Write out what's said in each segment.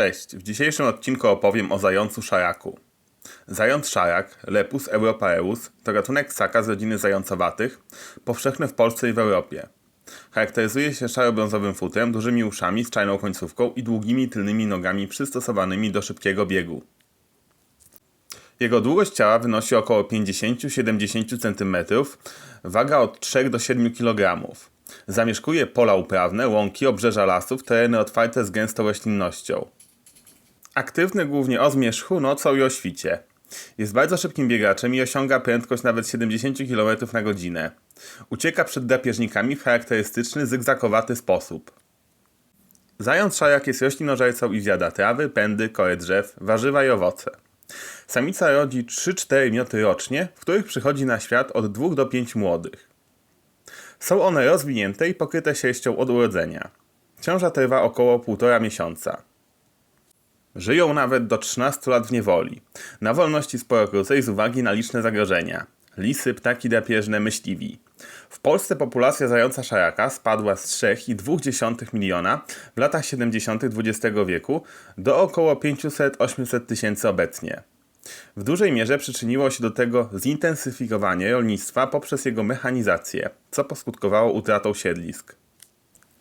Cześć, w dzisiejszym odcinku opowiem o zającu szajaku. Zając szajak, Lepus europaeus, to gatunek ssaka z rodziny zającowatych, powszechny w Polsce i w Europie. Charakteryzuje się szaro-brązowym futrem, dużymi uszami z czarną końcówką i długimi tylnymi nogami przystosowanymi do szybkiego biegu. Jego długość ciała wynosi około 50-70 cm, waga od 3 do 7 kg. Zamieszkuje pola uprawne, łąki, obrzeża lasów, tereny otwarte z gęstą roślinnością. Aktywny głównie o zmierzchu, nocą i o świcie. Jest bardzo szybkim biegaczem i osiąga prędkość nawet 70 km na godzinę. Ucieka przed drapieżnikami w charakterystyczny zygzakowaty sposób. Zając szajak jest roślinożercą i zjada trawy, pędy, kory drzew, warzywa i owoce. Samica rodzi 3-4 mioty rocznie, w których przychodzi na świat od 2 do 5 młodych. Są one rozwinięte i pokryte sierścią od urodzenia. Ciąża trwa około 1,5 miesiąca. Żyją nawet do 13 lat w niewoli. Na wolności sporo krócej z uwagi na liczne zagrożenia. Lisy, ptaki drapieżne, myśliwi. W Polsce populacja zająca szaraka spadła z 3,2 miliona w latach 70. XX wieku do około 500-800 tysięcy obecnie. W dużej mierze przyczyniło się do tego zintensyfikowanie rolnictwa poprzez jego mechanizację, co poskutkowało utratą siedlisk.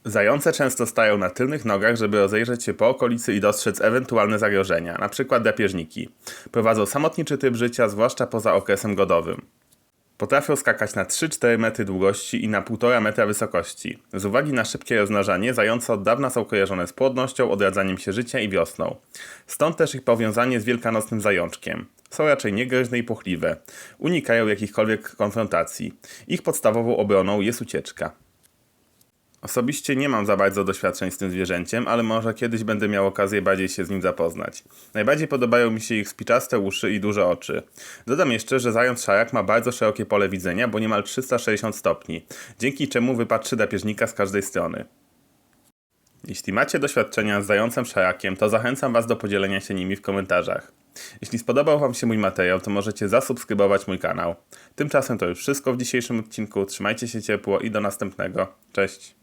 Zające często stają na tylnych nogach, żeby rozejrzeć się po okolicy i dostrzec ewentualne zagrożenia, np. drapieżniki. Prowadzą samotniczy tryb życia, zwłaszcza poza okresem godowym. Potrafią skakać na 3-4 metry długości i na 1,5 metra wysokości. Z uwagi na szybkie rozmnażanie, zające od dawna są kojarzone z płodnością, odradzaniem się życia i wiosną. Stąd też ich powiązanie z wielkanocnym zajączkiem. Są raczej niegroźne i płochliwe. Unikają jakichkolwiek konfrontacji. Ich podstawową obroną jest ucieczka. Osobiście nie mam za bardzo doświadczeń z tym zwierzęciem, ale może kiedyś będę miał okazję bardziej się z nim zapoznać. Najbardziej podobają mi się ich spiczaste uszy i duże oczy. Dodam jeszcze, że zając szarak ma bardzo szerokie pole widzenia, bo niemal 360 stopni, dzięki czemu wypatrzy drapieżnika z każdej strony. Jeśli macie doświadczenia z zającem szarakiem, to zachęcam Was do podzielenia się nimi w komentarzach. Jeśli spodobał Wam się mój materiał, to możecie zasubskrybować mój kanał. Tymczasem to już wszystko w dzisiejszym odcinku. Trzymajcie się ciepło i do następnego. Cześć!